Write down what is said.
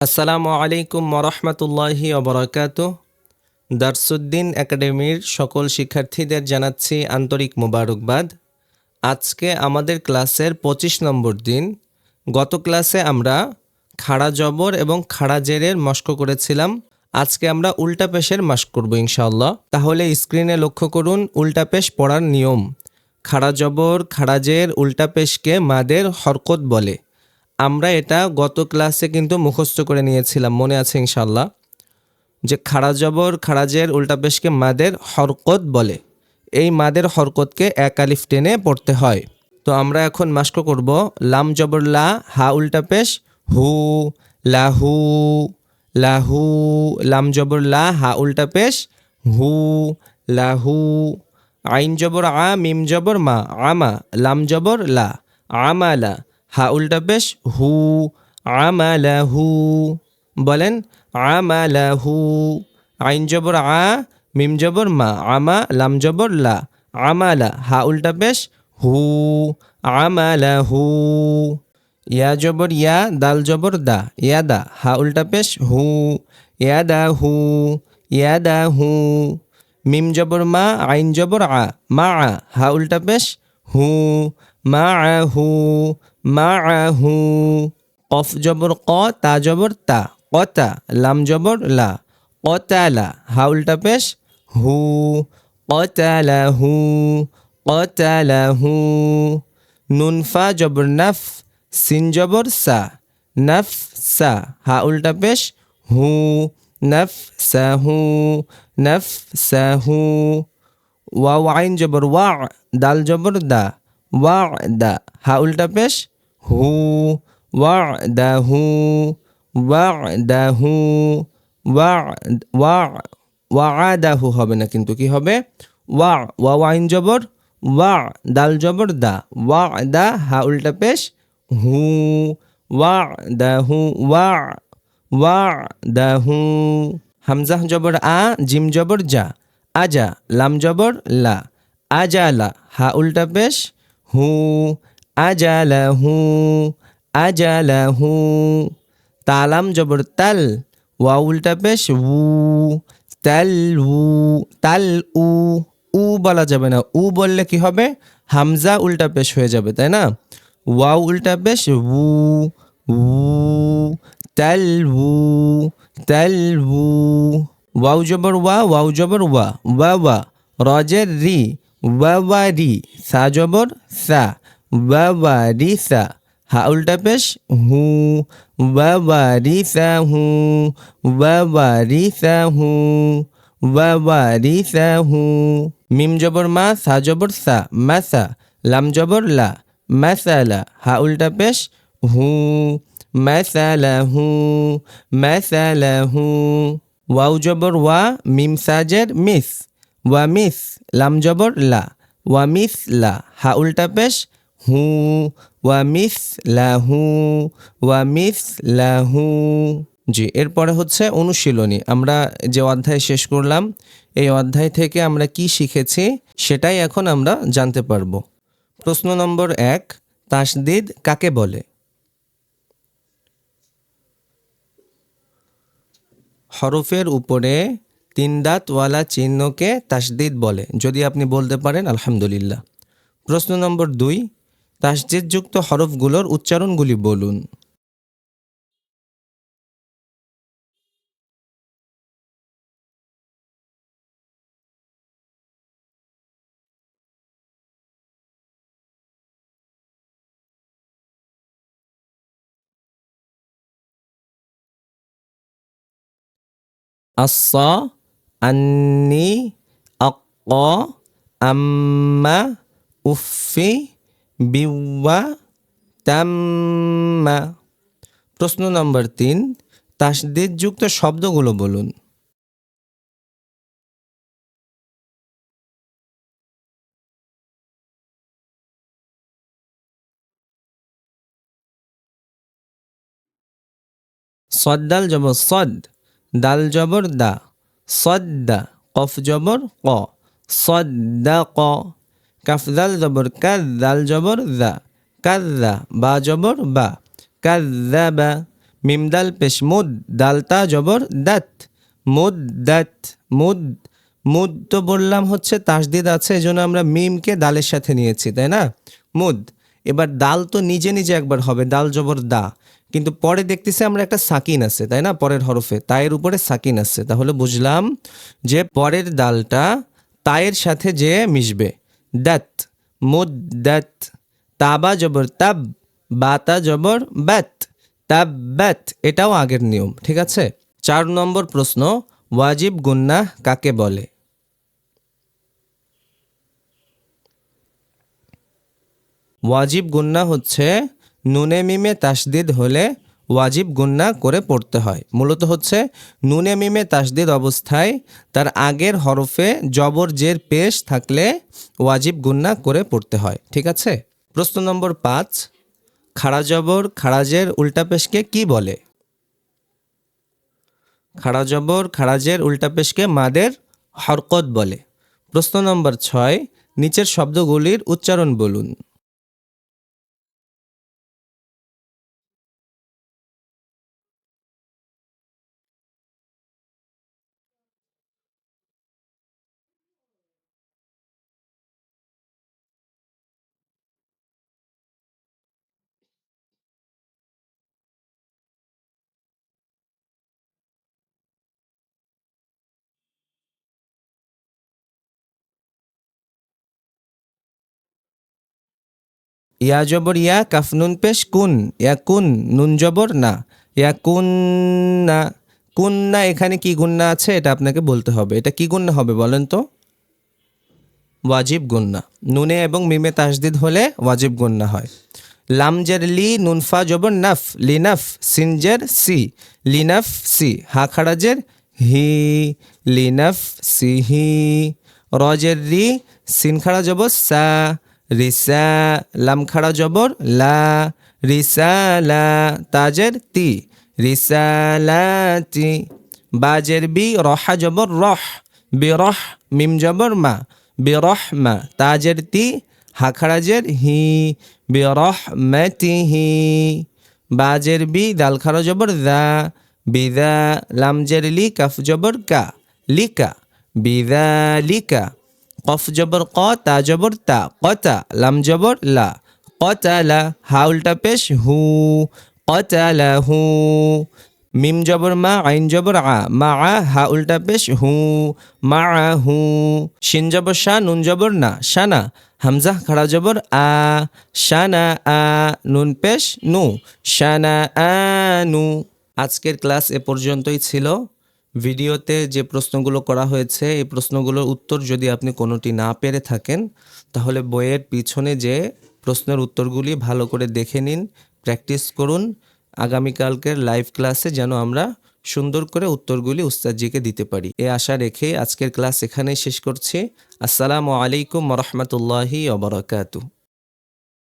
আসসালামু আলাইকুম মরহমতুল্লাহি অবরাকাত দারসুদ্দিন একাডেমির সকল শিক্ষার্থীদের জানাচ্ছি আন্তরিক মোবারকবাদ। আজকে আমাদের ক্লাসের পঁচিশ নম্বর দিন। গত ক্লাসে আমরা খাড়া জবর এবং খাড়া জেরের মস্ক করেছিলাম। আজকে আমরা উল্টা পেশের মাস্ক করব ইনশাআল্লাহ। তাহলে স্ক্রিনে লক্ষ্য করুন, উল্টা পেশ পড়ার নিয়ম। খাড়া জবর, খাড়া জের, উল্টা পেশকে মাদের হরকত বলে। আমরা এটা গত ক্লাসে কিন্তু মুখস্থ করে নিয়েছিলাম, মনে আছে ইনশাল্লাহ যে খাড়া জবর খাড়াজের উল্টা পেশকে মাদের হরকত বলে। এই মাদের হরকতকে এক আলিফ টেনে পড়তে হয়। তো আমরা এখন মাস্ক করব, লাম জবর লা, হা উল্টা পেশ, হু লাহু লাহু লাম জবর লা, হা উল্টা পেশ, হু লাহু আইন জবর আ, মিম জবর মা, আমা, লাম জবর লা আমালা হা উল্টা পেশ হু, আমালাহু। বলেন, আমালাহু। আইন জবর আ, মিম জবর মা, আমা, লাম জবর লা, আমালা। হা উল্টা পেশ হু, আমালাহু। ইয়া জবর ইয়া, দাল জবর দা ইয়াদা হা উল্টা পেশ হু ইয়াদা হু ইয়াদা হু। মিম জবর মা, আইন জবর আ, মা হা উল্টা পেশ হু, মা হু। মা হু কফ জবর ক, তা জবর তা। কতা, লাম জবর লা। কতালা হা উল্টা পেশ হু। কতালাহু কতালাহু। নুন ফা জবর নাফ, সিন জবর সা। নফ সা হা। উল্টা পেশ হু, নফ সাহু নফ সাহু ওয়াও আইন জবর ওয়া, দাল জবর দা। ওয়া দা হা উল্টা পেশ? হু। ওয়া দা হু ওয়া দা হু ওয়া ওয়া ওয়াদাহু হবে না কিন্তু কি হবে? ওয়া ওয়া আইন জবর, ওয়া দাল জবর, দা। ওয়া দা হা উল্টা পেশ? হু। ওয়া দা হু ওয়া দা হু হামজাহ জবর, আ, জিম জবর যা আজা লাম জবর, লা। আজা লা। হা উল্টা পেশ? হু আজালা হু আজালা হু তালাম জবর তাল ওয়া উল্টা পেশ উ, তাল উ তাল উ উ বলা যাবে না। উ বললে কি হবে? হামজা উল্টা পেশ হয়ে যাবে, তাই না? ওয়াও উল্টা পেশ উ উ, তাল উ তাল উ। ওয়াও জবর ওয়া, ওয়াউ জবর ওয়া ওয়া ওয়া। রজের রি ওয়া ওয়া সা জবর সা ওয়া ওয়া সা হা উল্টা পেশ হু ওয়া ওয়া সা হু ওয়া ওয়া সা হু ওয়া ওয়া সা হু মিম জবর মা সা জবর সা মাসা লাম জবর লা মাসালা হা উল্টা পেশ হু মাসালাহু মাসালাহু ওয়াও জবর ওয়া মিম সাজের মিস ওয়া মিস লাম জবর লা ওয়া মিস লা হা উল্টা পেশ হু ওয়া মিস লাহু ওয়া মিস লাহু জি এরপরে হচ্ছে অনুশীলনী। আমরা যে অধ্যায় শেষ করলাম, এই অধ্যায় থেকে আমরা কি শিখেছি, সেটাই এখন আমরা জানতে পারব। প্রশ্ন নম্বর এক, তাসদিদ কাকে বলে? হরফের উপরে তিন দাঁতওয়ালা চিহ্নকে তাসদিদ বলে, যদি আপনি বলতে পারেন, আলহামদুলিল্লাহ। প্রশ্ন নম্বর দুই, তাসদিদযুক্ত হরফগুলোর উচ্চারণগুলি বলুন। আসা আন্নি আক্ক আম্মা উফি বিওয়া তাম্মা প্রশ্ন নম্বর তিন, তাসদিদযুক্ত শব্দগুলো বলুন। সদ্দাল জবর, সদ। দাল জবর, দা। সদ্দা কফ জবর ক সদ্দা ক কাফদাল জবর কাদ দাল জবর দা কাদ্দা বা জবর বা কাদ্দাবা মিম দাল পেশ মুদ দালতা জবর দাত মুদ দাত মুদ মুদ তো বললাম হচ্ছে তাসদিদ আছে, এই জন্য আমরা মিমকে দালের সাথে নিয়েছি, তাই না? মুদ। এবার দাল তো নিজে নিজে একবার হবে, দাল জবর দা। কিন্তু পরে দেখতেছি আমরা একটা সাকিন আছে, তাই না? পরের হরফে। তায়ের উপরে সাকিন আছে। তাহলে বুঝলাম যে পরের দালটা তায়ের সাথে যে মিশবে। দাত, মুদ, দাত, তাবা জবর, তাব, বাতা জবর ব্যাত তাব ব্যাত এটাও আগের নিয়ম, ঠিক আছে? চার নম্বর প্রশ্ন, ওয়াজিব গুন্নাহ কাকে বলে? ওয়াজিব গুন্না হচ্ছে নুনে মিমে তাসদিদ হলে ওয়াজিব গুন্না করে পড়তে হয়। মূলত হচ্ছে নুনে মিমে তাসদিদ অবস্থায় তার আগের হরফে জবর জের পেশ থাকলে ওয়াজিব গুন্না করে পড়তে হয়। ঠিক আছে? প্রশ্ন নম্বর পাঁচ, খাড়া জবর খাড়াজের উল্টা পেশকে কি বলে? খাড়া জবর খাড়াজের উল্টা পেশকে মাদের হরকত বলে। প্রশ্ন নম্বর ছয়, নিচের শব্দগুলির উচ্চারণ বলুন। ইয়া জবর ইয়া কাফ নুন পেশ কুন, ইয়া কুন নুন জবর না, ইয়া কুন না। কুন না, এখানে কি গুন্না আছে? এটা আপনাকে বলতে হবে। এটা কি গুন্না হবে বলেন তো? ওয়াজিব গুন্না নুনে এবং মিমে তাসদিদ হলে ওয়াজিব গুন্না হয়। লামজের লি নুনফা জবর, নাফ লিনাফ সিনজের সি। লিনাফ সি। হা খাড়াজের হি। লিনাফ সি, হি। রজের রি, সিন খাড়া জবর, সা। রিসা, লাম খাড়া জবর, লা, রিসা, লা, তাজের তি রিসালাতি বাজের বি, রহা জবর, রহ বিরহ মিম জবর, মা বিরহ মা, তাজের তি হাখারাজের হি বিরহ হি, বাজের বি, দাল খারা জবর, দা বিদা লামজের লি, কাফ জবর, কা লিকা বিদা লিকা কফ জবর ক, তা জবর তা কতা লাম জবর লা কতালা হা উল্টা পেশ হু কতালা হু, মিম জবর মা, আইন জবর আ, মা আ, হা উল্টা পেশ হু, মা আ হু, শিন জবর শাহ নুন জবর না শানা হামজা খাড়া জবর আ শানা আ, নুন পেশ নু শানা আ, নু। আজকের ক্লাস এ পর্যন্তই ছিল। ভিডিওতে যে প্রশ্নগুলো করা হয়েছে, এই প্রশ্নগুলোর উত্তর যদি আপনি কোনোটি না পেরে থাকেন, তাহলে বইয়ের পিছনে যে প্রশ্নের উত্তরগুলি ভালো করে দেখে নিন, প্র্যাকটিস করুন। আগামীকালকের লাইভ ক্লাসে যেন আমরা সুন্দর করে উত্তরগুলি উস্তাদজিকে দিতে পারি। এ আশা রেখে আজকের ক্লাস এখানেই শেষ করছি। আসসালামু আলাইকুম রহমতুল্লাহি ওবরাকাতু